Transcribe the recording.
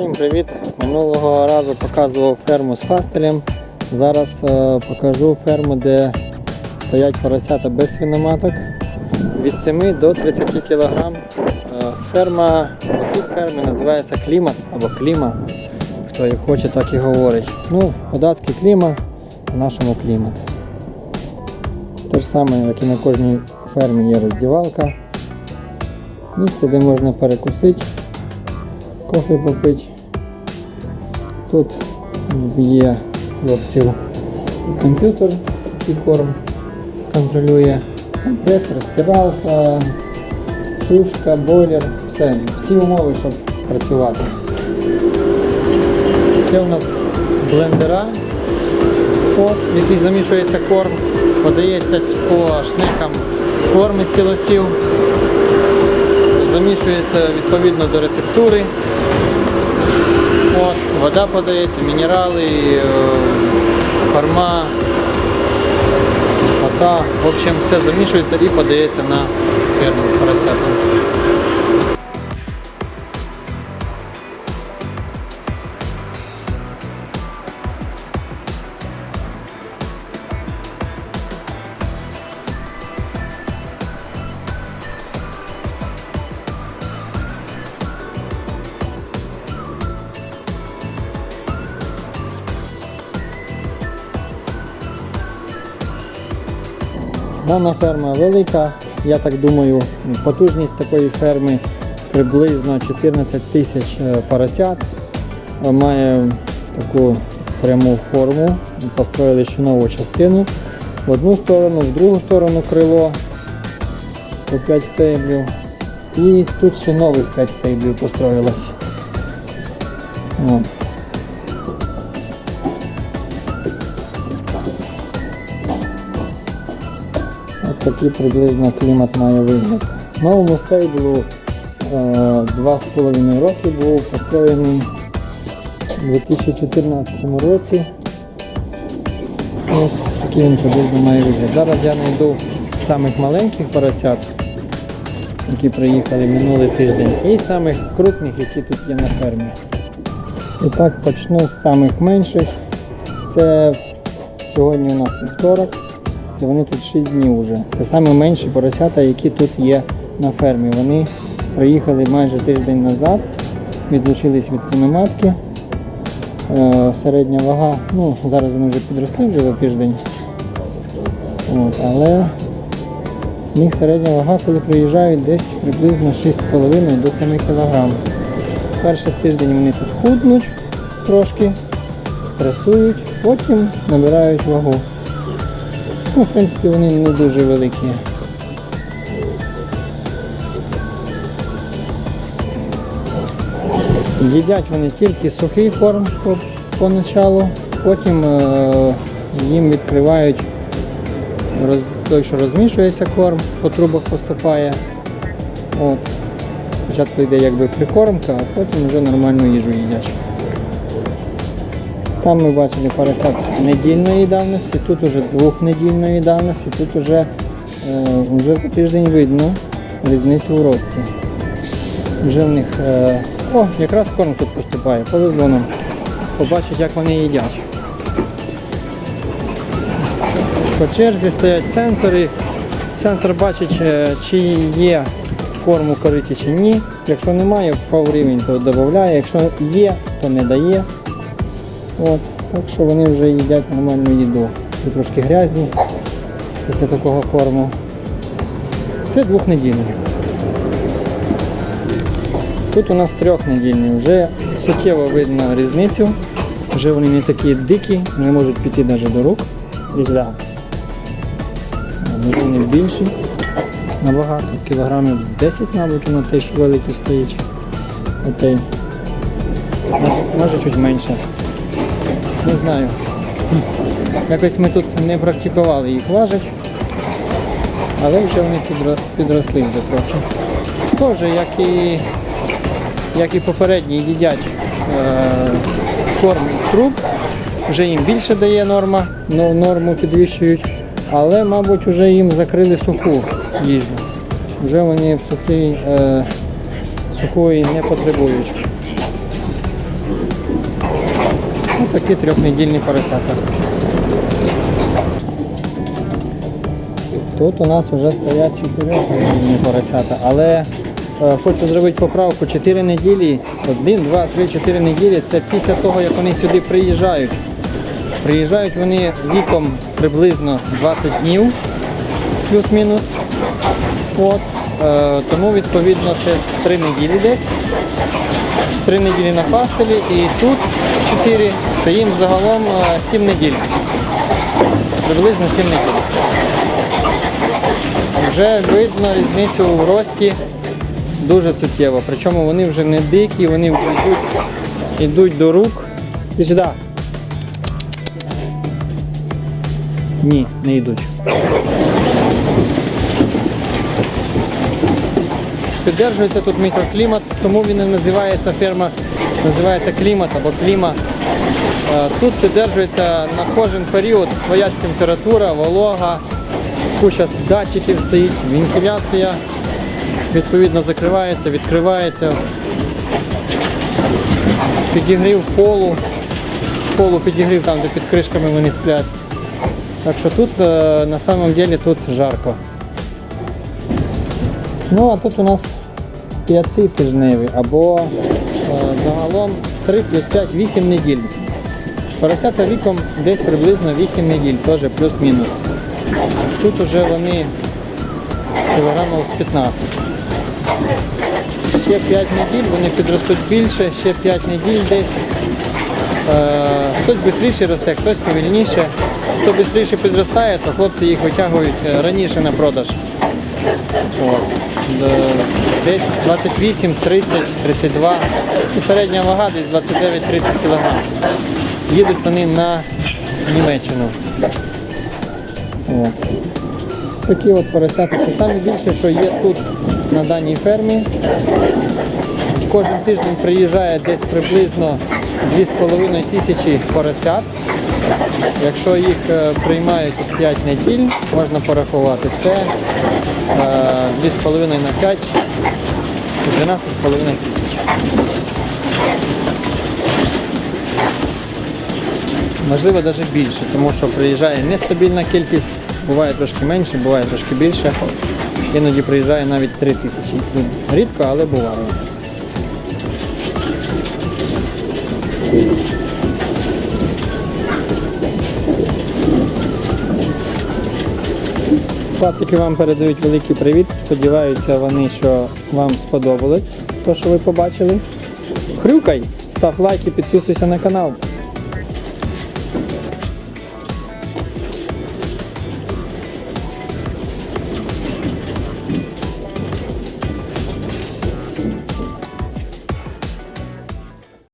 Всім привіт! Минулого разу показував ферму з фастелем. Зараз е, покажу ферму, де стоять поросята без свиноматок від 7 до 30 кг. Ферма, тут ферми називається клімат або кліма. Хто як хоче, так і говорить. Ну, податки кліма, в нашому клімат. Те ж саме, як і на кожній фермі є роздівалка. Місце, де можна перекусити, кофе попити. Тут є хлопців комп'ютер, який корм контролює. Компресор, стиралка, сушка, бойлер, все, всі умови, щоб працювати. Це у нас блендера, от, в який замішується корм, подається по шнекам корм із сілосів, замішується відповідно до рецептури. От, вода подається, мінерали, е, корма, кислота. В общем, все замішується і подається на ферму поросятам. Дана ферма велика, я так думаю, потужність такої ферми приблизно 14 тисяч е, поросят. Е, Має таку пряму форму, построїли ще нову частину. В одну сторону, в другу сторону крило по 5 стеблів. І тут ще нових 5 стеблів построїлось. От. Такий приблизно клімат має вигляд. Новому стейблу е, 2,5 роки був построєний у 2014 році. От такий він приблизно має вигляд. Зараз я знайду самих маленьких поросят, які приїхали минулий тиждень, і самих крупних, які тут є на фермі. І так почну з самих менших. Це сьогодні у нас вівторок. Це вони тут 6 днів вже. Це саме менші поросята, які тут є на фермі. Вони приїхали майже тиждень назад, відлучились від свиноматки. Е, середня вага, ну зараз вони вже підросли вже за тиждень. От, але в них середня вага, коли приїжджають, десь приблизно 6,5 до 7 кг. Перший тиждень вони тут худнуть трошки, стресують, потім набирають вагу. Ну, в принципі, вони не дуже великі. Їдять вони тільки сухий корм по- поначалу, потім е, їм відкривають роз, той, що розмішується корм, по трубах поступає. От. Спочатку йде якби прикормка, а потім вже нормальну їжу їдять. Там ми бачили поросят недільної давності, тут уже двохнедільної давності, тут уже, е, вже за тиждень видно різницю у рості. Вже в них, е, о, якраз корм тут поступає, повезло нам. Побачить, як вони їдять. По черзі стоять сенсори. Сенсор бачить, е, чи є корм у кориті чи ні. Якщо немає, впав рівень, то додає. Якщо є, то не дає. От, так що вони вже їдять нормальну їду. Тут трошки грязні після такого корму. Це двохнедільний. Тут у нас трьохнедільний. Вже суттєво видно різницю. Вже вони не такі дикі, не можуть піти навіть до рук. Різля. Вони більші. Набагато. Кілограмів 10, мабуть, на те, що великий стоїть. Може, може чуть менше. Не знаю. Якось ми тут не практикували їх важить, але вже вони підросли вже трохи. Теж, як і, як і попередні, їдять е, корм із труб, вже їм більше дає норма, но- норму підвищують, але, мабуть, вже їм закрили суху їжу. Вже вони в сухій, е, сухої не потребують. Ось такі трьохнедільні поросята. Тут у нас вже стоять чотирьохнедільні поросята, але е, хочу зробити поправку 4 неділі, 1, 2, 3, 4 неділі це після того, як вони сюди приїжджають. Приїжджають вони віком приблизно 20 днів, плюс-мінус. От, тому відповідно це 3 неділі десь. 3 неділі на пастелі і тут 4, це їм загалом е, 7 неділь. Приблизно 7 неділь. Вже видно різницю в рості дуже суттєво. Причому вони вже не дикі, вони вже йдуть, йдуть до рук. І сюди. Ні, не йдуть. Піддержується тут мікроклімат, тому він і називається ферма, називається клімат або кліма. Е, Тут піддержується на кожен період своя температура, волога, куча датчиків стоїть, вентиляція, відповідно закривається, відкривається, підігрів полу, з полу підігрів там, де під кришками вони сплять. Так що тут е, на самом деле тут жарко. Ну а тут у нас п'ятитижневі або е, загалом 3 плюс 5, 8 неділь. Поросята віком десь приблизно 8 неділь, теж плюс-мінус. Тут уже вони кілограмів з 15. Ще 5 неділь, вони підростуть більше, ще 5 неділь десь. Е, хтось швидше росте, хтось повільніше. Хто швидше підростає, то хлопці їх витягують е, раніше на продаж. От. Десь 28, 30, 32. І середня вага десь 29-30 кг. Їдуть вони на Німеччину. От. Такі от поросята. Це саме більше, що є тут на даній фермі. Кожен тиждень приїжджає десь приблизно 2,5 тисячі поросят. Якщо їх е, приймають 5 неділь, можна порахувати це е, 2,5 на 5 12,5 тисяч. Можливо, навіть більше, тому що приїжджає нестабільна кількість, буває трошки менше, буває трошки більше. Іноді приїжджає навіть 3 тисячі. Рідко, але буває. Патрики вам передають великий привіт. Сподіваються вони, що вам сподобалось те, що ви побачили. Хрюкай, став лайк і підписуйся на канал.